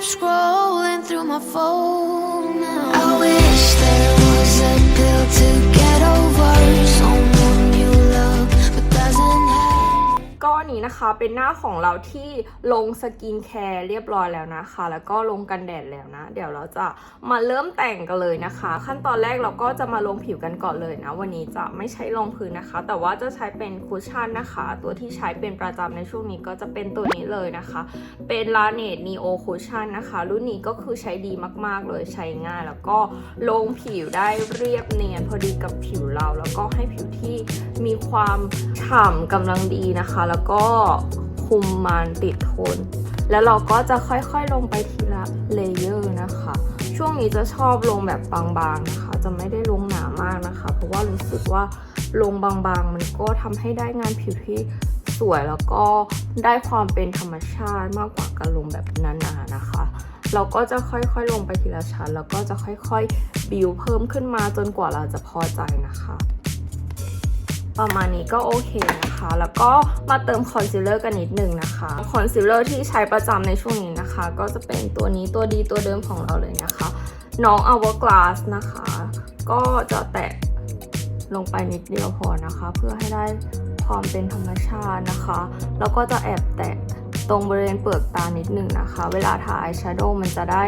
keep scrolling through my phone now. I wish there was a pill to get over นี้นะคะ เป็นหน้าของเราที่ลงสกินแคร์เรียบร้อยแล้วนะคะ แล้วก็ลงกันแดดแล้วนะ เดี๋ยวเราจะมาเริ่มแต่งกันเลยนะคะ ขั้นตอนแรกเราก็จะมาลงผิวกันก่อนเลยนะ วันนี้จะไม่ใช้รองพื้นนะคะ แต่ว่าจะใช้เป็นคุชชั่นนะคะ ตัวที่ใช้เป็นประจำในช่วงนี้ก็จะเป็นตัวนี้เลยนะคะ เป็นลาเนตนีโอคุชชั่นนะคะ รุ่นนี้ก็คือใช้ดีมาก ๆ เลยใช้ง่าย แล้วก็ลงผิวได้เรียบเนียนพอดีกับผิวเรา แล้วก็ให้ผิวที่มีความฉ่ำกำลังดีนะคะ แล้วก็คุมมันติดทน แล้วเราก็จะค่อยๆลงไปทีละเลเยอร์นะคะ ช่วงนี้จะชอบลงแบบบางๆนะคะ จะไม่ได้ลงหนามากนะคะ เพราะว่ารู้สึกว่าลงบางๆ มันก็ทำให้ได้งานผิวที่สวยแล้วก็ได้ความเป็นธรรมชาติมากกว่าการลงแบบนาๆนะคะ เราก็จะค่อยๆลงไปทีละชั้น แล้วก็จะค่อยๆบิวเพิ่มขึ้นมาจนกว่าเราจะพอใจนะคะ ประมาณนี้ก็โอเคนะคะ แล้วก็มาเติมคอนซีลเลอร์กันนิดหนึ่งนะคะ คอนซีลเลอร์ที่ใช้ประจำในช่วงนี้นะคะ ก็จะเป็นตัวนี้ตัวดีตัวเดิมของเราเลยนะคะ น้อง Hourglass นะคะ ก็จะแตะลงไปนิดเดียวพอนะคะ เพื่อให้ได้ความเป็นธรรมชาตินะคะ แล้วก็จะแอบแตะตรงบริเวณเปลือกตานิดหนึ่งนะคะ เวลาทาอายแชโดว์มันจะได้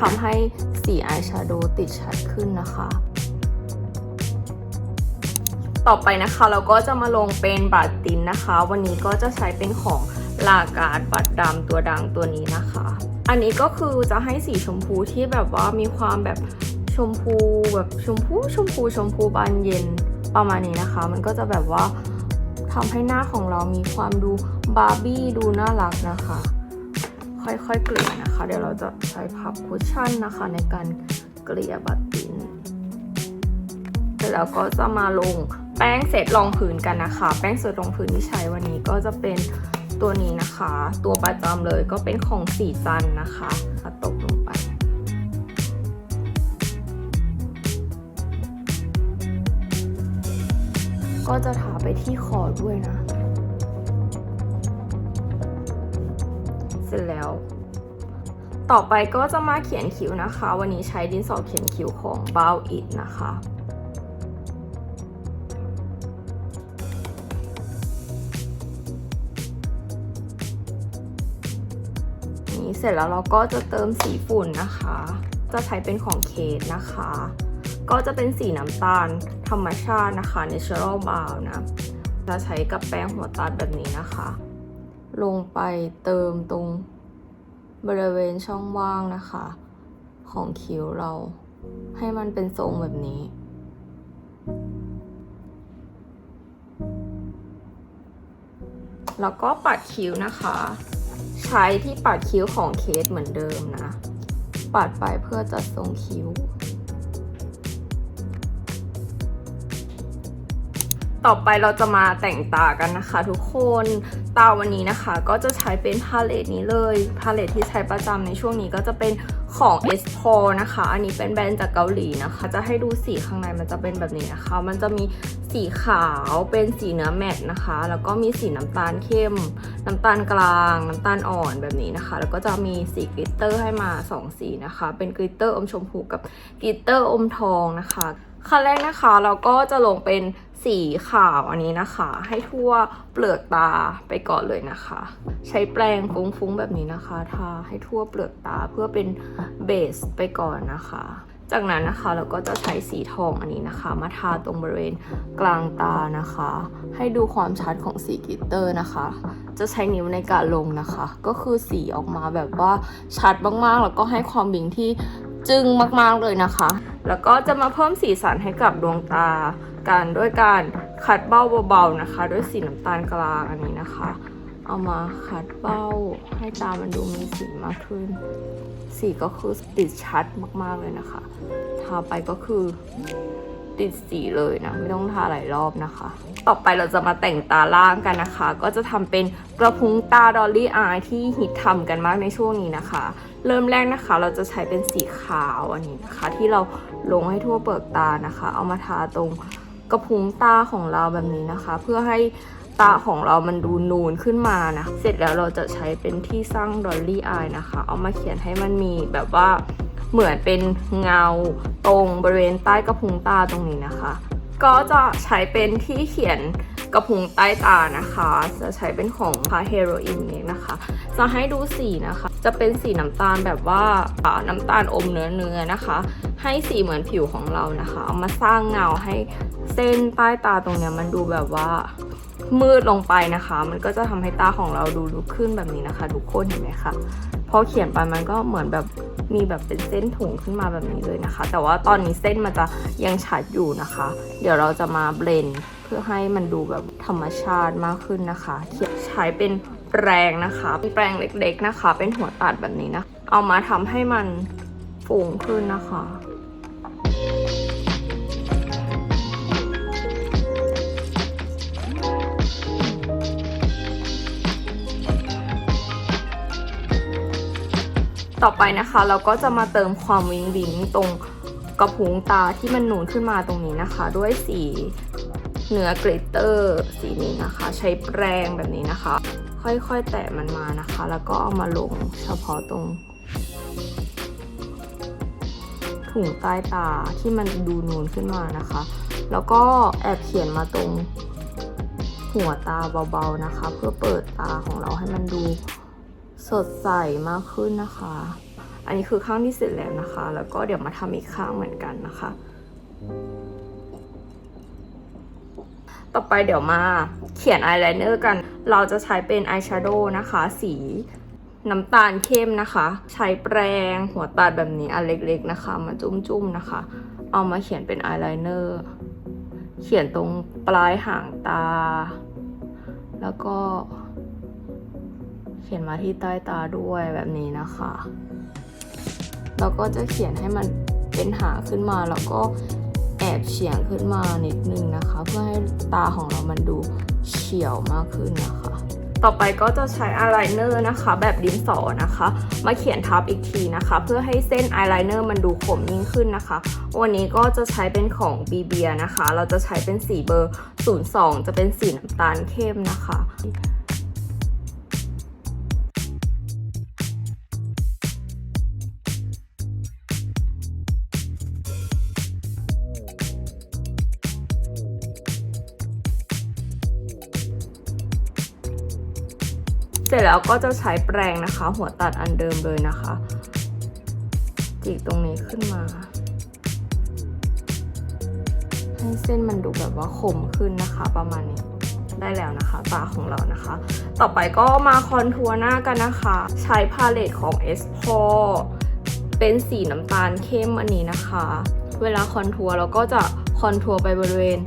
ทำให้สีอายแชโดว์ติดชัดขึ้นนะคะ ต่อไปนะคะเราก็จะมาลงเป็นบัตรตินนะคะ วันนี้ก็จะใช้เป็นของลาการ์ดบัตรดำตัวดังตัวนี้นะคะ อันนี้ก็คือจะให้สีชมพูที่แบบว่ามีความแบบชมพูแบบชมพูชมพูชมพูบานเย็นประมาณนี้นะคะ มันก็จะแบบว่าทำให้หน้าของเรามีความดูบาร์บี้ดูน่ารักนะคะ ค่อยๆเกลี่ยนะคะ เดี๋ยวเราจะใช้พับคุชชั่นนะคะ ในการเกลี่ยบัตรตินแล้วก็จะมาลง แป้งเสร็จรองพื้นกันนะคะ แป้งเสร็จรองพื้นที่ใช้วันนี้ก็จะเป็นตัวนี้นะคะ ตัวประจำเลยก็เป็นของสีจันนะคะตกลงไปก็จะทาไปที่คอด้วยนะ เสร็จแล้ว ต่อไปก็จะมาเขียนคิ้วนะคะ วันนี้ใช้ดินสอเขียนคิ้วของ b o w It นะคะ เสร็จแล้วเราก็จะเติมสีฝุ่นนะคะ จะใช้เป็นของเคสนะคะ ก็จะเป็นสีน้ำตาลธรรมชาตินะคะ natural brown นะจะใช้กับแป้งหัวตาลแบบนี้นะคะ ลงไปเติมตรงบริเวณช่องว่างนะคะ ของคิ้วเราให้มันเป็นทรงแบบนี้แล้วก็ปัดคิ้วนะคะ ใช้ที่ปัดคิ้วของเคสเหมือนเดิมนะ ปัดไปเพื่อจะทรงคิ้ว ต่อไปเราจะมาแต่งตากันนะคะทุกคน ตาวันนี้นะคะ ก็จะใช้เป็นพาเลตนี้เลย พาเลตที่ใช้ประจำในช่วงนี้ก็จะเป็น ของ s p o นะคะ อันนี้เป็นแบรนด์จากเกาหลีนะคะ จะให้ดูสีข้างในมันจะเป็นแบบนี้นะคะ มันจะมีสีขาวเป็นสีเนื้อแมตต์นะคะ แล้วก็มีสีน้ำตาลเข้ม น้ำตาลกลาง น้ำตาลอ่อนแบบนี้นะคะ แล้วก็จะมีสีกลิตเตอร์ให้มา 2 สีนะคะ เป็นกลิตเตอร์อมชมพูกับกลิตเตอร์อมทองนะคะขั้นแรกนะคะเราก็จะลงเป็น สีขาวอันนี้นะคะ ให้ทั่วเปลือกตาไปก่อนเลยนะคะ ใช้แปรงฟุ้งๆแบบนี้นะคะทาให้ทั่วเปลือกตาเพื่อเป็นเบสไปก่อนนะคะ จากนั้นนะคะเราก็จะใช้สีทองอันนี้นะคะ มาทาตรงบริเวณกลางตานะคะ ให้ดูความชัดของสีกลิตเตอร์นะคะ จะใช้นิ้วในการลงนะคะ ก็คือสีออกมาแบบว่าชัดมากๆแล้วก็ให้ความบิงที่จึ้งมากๆเลยนะคะ แล้วก็จะมาเพิ่มสีสันให้กับดวงตา กันด้วยการขัดเบ้าเบาๆนะคะ ด้วยสีน้ำตาลกลางอันนี้นะคะ เอามาขัดเบ้าให้ตามันดูมีสีมากขึ้น สีก็คือติดชัดมากๆเลยนะคะ ทาไปก็คือติดสีเลยนะ ไม่ต้องทาหลายรอบนะคะ ต่อไปเราจะมาแต่งตาล่างกันนะคะ ก็จะทำเป็นกระพุ้งตาดอลลี่อายที่ฮิตทำกันมากในช่วงนี้นะคะ เริ่มแรกนะคะ เราจะใช้เป็นสีขาวอันนี้นะคะ ที่เราลงให้ทั่วเปลือกตานะคะ เอามาทาตรง กระพุ้งตาของเราแบบนี้นะคะ เพื่อให้ตาของเรามันดูนูนขึ้นมานะ เสร็จแล้วเราจะใช้เป็นที่สร้างดอลลี่อายนะคะ เอามาเขียนให้มันมีแบบว่าเหมือนเป็นเงาตรงบริเวณใต้กระพุ้งตาตรงนี้นะคะ ก็จะใช้เป็นที่เขียนกระพุ้งใต้ตานะคะ จะใช้เป็นของพาเฮโรอีนเนี่ยนะคะ จะให้ดูสีนะคะ จะเป็นสีน้ำตาลแบบว่าน้ำตาลอมเนื้อเนื้อนะคะ ให้สีเหมือนผิวของเรานะคะ เอามาสร้างเงาให้เส้นใต้ตาตรงเนี้ยมันดูแบบว่ามืดลงไปนะคะ มันก็จะทำให้ตาของเราดูลุกขึ้นแบบนี้นะคะ ทุกคนเห็นไหมคะพอเขียนไปมันก็เหมือนแบบมีแบบเป็นเส้นถุงขึ้นมาแบบนี้เลยนะคะ แต่ว่าตอนนี้เส้นมันจะยังชัดอยู่นะคะ เดี๋ยวเราจะมาเบลนเพื่อให้มันดูแบบธรรมชาติมากขึ้นนะคะเขียนใช้เป็นแปรงนะคะเป็นแปรงเล็กๆนะคะ เป็นหัวตัดแบบนี้นะ เอามาทำให้มันฟูงขึ้นนะคะ ต่อไปนะคะ เราก็จะมาเติมความวิงวิงตรงกระพุ้งตาที่มันนูนขึ้นมาตรงนี้นะคะ ด้วยสีเนื้อกลิตเตอร์สีนี้นะคะ ใช้แปรงแบบนี้นะคะ ค่อยๆแตะมันมานะคะ แล้วก็เอามาลงเฉพาะตรงถุงใต้ตาที่มันดูนูนขึ้นมานะคะ แล้วก็แอบเขียนมาตรงหัวตาเบาๆนะคะ เพื่อเปิดตาของเราให้มันดู สดใสมากขึ้นนะคะ อันนี้คือข้างที่เสร็จแล้วนะคะ แล้วก็เดี๋ยวมาทำอีกข้างเหมือนกันนะคะ ต่อไปเดี๋ยวมาเขียนอายไลเนอร์กัน เราจะใช้เป็นอายแชโดว์นะคะ สีน้ำตาลเข้มนะคะ ใช้แปรงหัวตัดแบบนี้อันเล็กๆนะคะ มาจุ้มๆนะคะ เอามาเขียนเป็นอายไลเนอร์เขียนตรงปลายหางตา แล้วก็ ขียนมาที่ใต้ตาด้วยแบบนี้นะคะแล้วก็จะเขียนให้มันเป็นหาขึ้นมาแล้วก็แอบเฉียงขึ้นมานิดนึงนะคะ เพื่อให้ตาของเรามันดูเฉียวมากขึ้นนะคะ ต่อไปก็จะใช้อายไลเนอร์นะคะ แบบดินสอนะคะ มาเขียนทับอีกทีนะคะ เพื่อให้เส้นอายไลเนอร์มันดูคมยิ่งขึ้นนะคะ วันนี้ก็จะใช้เป็นของ b ีเบียนะคะ เราจะใช้เป็นสีเบอร์ 02 จะเป็นสีน้ำตาลเข้มนะคะ เสร็จแล้วก็จะใช้แปรงนะคะ หัวตัดอันเดิมเลยนะคะจีกตรงนี้ขึ้นมา ให้เส้นมันดูแบบว่าคมขึ้นนะคะประมาณนี้ได้แล้วนะคะตาของเรานะคะ ต่อไปก็มาคอนทัวร์หน้ากันนะคะ ใช้พาเลตของ s p o เป็นสีน้ำตาลเข้มอันนี้นะคะ เวลาคอนทัวร์เราก็จะคอนทัวร์ไปบริเวณ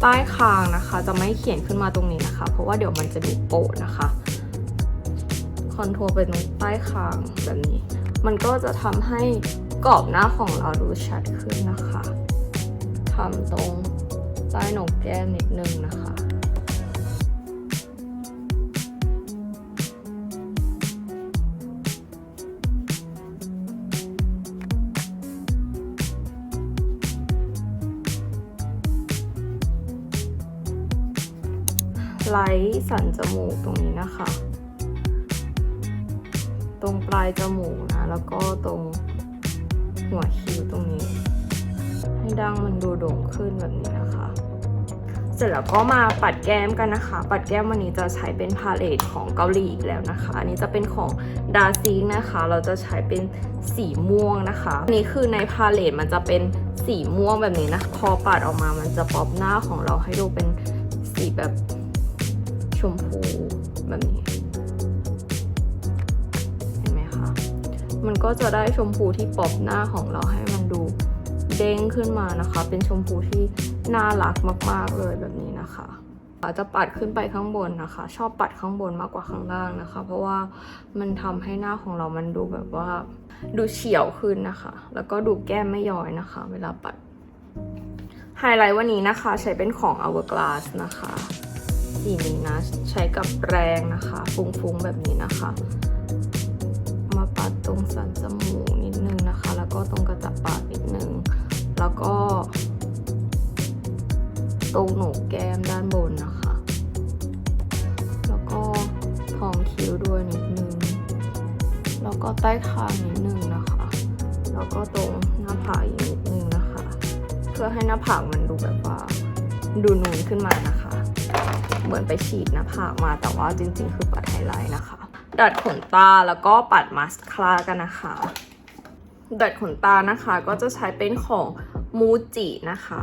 ใต้คางนะคะ จะไม่เขียนขึ้นมาตรงนี้นะคะ เพราะว่าเดี๋ยวมันจะดูโปะนะคะ คอนทัวร์ไปตรงใต้คางแบบนี้ มันก็จะทำให้กรอบหน้าของเราดูชัดขึ้นนะคะทำตรงใต้โหนกแก้มนิดนึงนะคะไลท์สันจมูกตรงนี้นะคะ ตรงปลายจมูกนะ แล้วก็ตรงหัวคิ้วตรงนี้ ให้ดังมันดูโด่งขึ้นแบบนี้นะคะ เสร็จแล้วก็มาปัดแก้มกันนะคะ ปัดแก้มวันนี้จะใช้เป็นพาเลตของเกาหลีอีกแล้วนะคะ อันนี้จะเป็นของดาซิงนะคะ เราจะใช้เป็นสีม่วงนะคะอันนี้คือในพาเลตมันจะเป็นสีม่วงแบบนี้นะ พอปัดออกมามันจะป๊อปหน้าของเราให้ดูเป็นสีแบบชมพูแบบนี้ มันก็จะได้ชมพูที่ป๊อปหน้าของเราให้มันดูเด้งขึ้นมานะคะ เป็นชมพูที่น่ารักมาก ๆ เลยแบบนี้นะคะจะปัดขึ้นไปข้างบนนะคะ ชอบปัดข้างบนมากกว่าข้างล่างนะคะ เพราะว่ามันทำให้หน้าของเรามันดูแบบว่า ดูเฉียวขึ้นนะคะ แล้วก็ดูแก้มไม่ย้อยนะคะ เวลาปัดไฮไลท์วันนี้นะคะใช้เป็นของ Hourglass นะคะสีนี้นะใช้กับแรงนะคะฟุ้งๆแบบนี้นะคะ ตรงสันจมูกนิดนึงนะคะ แล้วก็ตรงกระจับปากนิดนึง แล้วก็ ตรงโหนกแก้มด้านบนนะคะ แล้วก็ท้องคิ้วด้วยนิดนึง แล้วก็ใต้คางนิดนึงนะคะ แล้วก็ตรงหน้าผากอีกนิดนึงนะคะ เพื่อให้หน้าผากมันดูแบบว่าดูนูนขึ้นมานะคะ เหมือนไปฉีดหน้าผากมาแต่ว่าจริงๆ คือปัดไฮไลท์นะคะ ดัดขนตาแล้วก็ปัดมาสคาร่ากันนะคะ ดัดขนตานะคะก็จะใช้เป็นของมูจินะคะ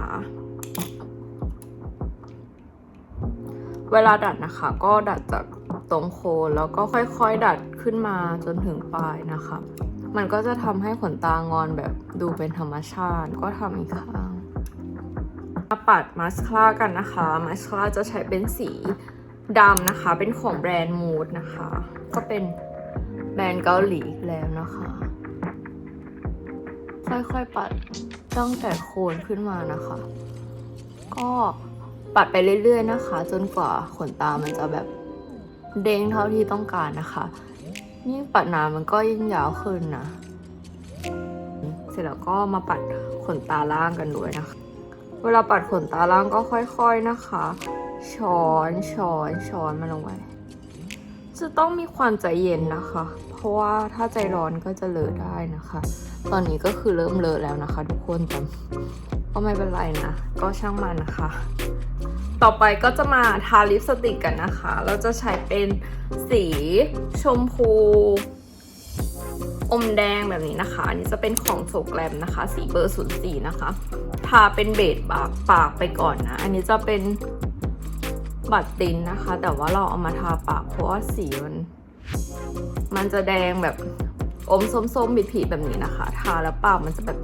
เวลาดัดนะคะก็ดัดจากตรงโคนแล้วก็ค่อยๆ ดัดขึ้นมาจนถึงปลายนะคะ มันก็จะทำให้ขนตางอนแบบดูเป็นธรรมชาติก็ทำอีกข้างมาปัดมาสคาร่ากันนะคะ มาสคาร่าจะใช้เป็นสี ดำนะคะ เป็นของแบรนด์มูดนะคะ ก็เป็นแบรนด์เกาหลีอีกแล้วนะคะ ค่อยๆปัดตั้งแต่โคนขึ้นมานะคะ ก็ปัดไปเรื่อยๆนะคะ จนกว่าขนตามันจะแบบเด้งเท่าที่ต้องการนะคะยิ่งปัดนานมันก็ยิ่งยาวขึ้นนะเสร็จแล้วก็มาปัดขนตาล่างกันด้วยนะคะ เวลาปัดขนตาล่างก็ค่อย ๆนะคะ ช้อนช้อนช้อนมันลงไปจะต้องมีความใจเย็นนะคะ เพราะว่าถ้าใจร้อนก็จะเลอะได้นะคะ ตอนนี้ก็คือเริ่มเลอะแล้วนะคะ ทุกคนแต่ก็ไม่เป็นไรนะ ก็ช่างมันนะคะ ต่อไปก็จะมาทาลิปสติกกันนะคะ เราจะใช้เป็นสีชมพู อมแดงแบบนี้นะคะ อันนี้จะเป็นของโซแกรมนะคะ สีเบอร์ศูนย์สี่นะคะ ทาเป็นเบสปากปากไปก่อนนะ อันนี้จะเป็น บัตรตินนะคะ แต่ว่าเราเอามาทาปากเพราะว่าสีมันมันจะแดงแบบอมส้มๆผิดๆแบบนี้นะคะ ทาแล้วปากมันจะแบบ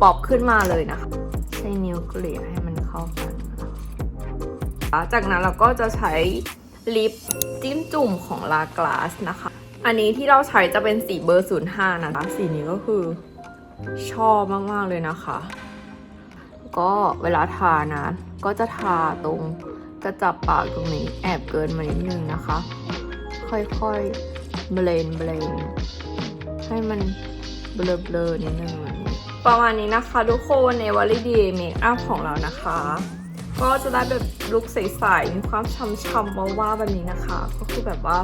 ปอบขึ้นมาเลยนะคะ ใช้นิ้วเกลี่ยให้มันเข้ากันนะะจากนั้นเราก็จะใช้ลิปจิ้มจุ่มของลากลาสนะคะ อันนี้ที่เราใช้จะเป็นสีเบอร์ 05 นะคะ สีนี้ก็คือชอบมาก ๆ เลยนะคะ ก็เวลาทานะ ก็จะทาตรง กระจับปากตรงนี้แอบเกินมานิดนึงนะคะ ค่อยๆเบลนเบลนให้มันเบลอเบลอๆนิดนึงประมาณนี้นะคะทุกคนในวอลลี่ดีเมคอัพของเรานะคะ ก็จะได้แบบ ลุคใสๆมีความช่ำๆว่าๆแบบนี้นะคะ ก็คือแบบว่า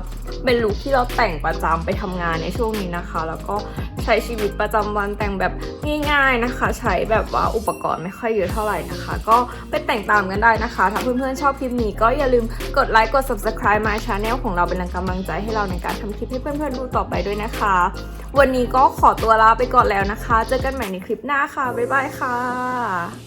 เป็นลุคที่เราแต่งประจำไปทำงานในช่วงนี้นะคะ แล้วก็ใช้ชีวิตประจำวันแต่งแบบง่าย ๆนะคะ ใช้แบบว่าอุปกรณ์ไม่ค่อยเยอะเท่าไหร่นะคะ ก็ไปแต่งตามกันได้นะคะ ถ้าเพื่อนๆชอบคลิปนี้ก็อย่าลืมกดไลค์กด subscribe my channel ของเราเป็นแรงกำลังใจให้เราในการทำคลิปให้เพื่อนๆดูต่อไปด้วยนะคะ วันนี้ก็ขอตัวลาไปก่อนแล้วนะคะ เจอกันใหม่ในคลิปหน้าค่ะบ๊ายบายค่ะ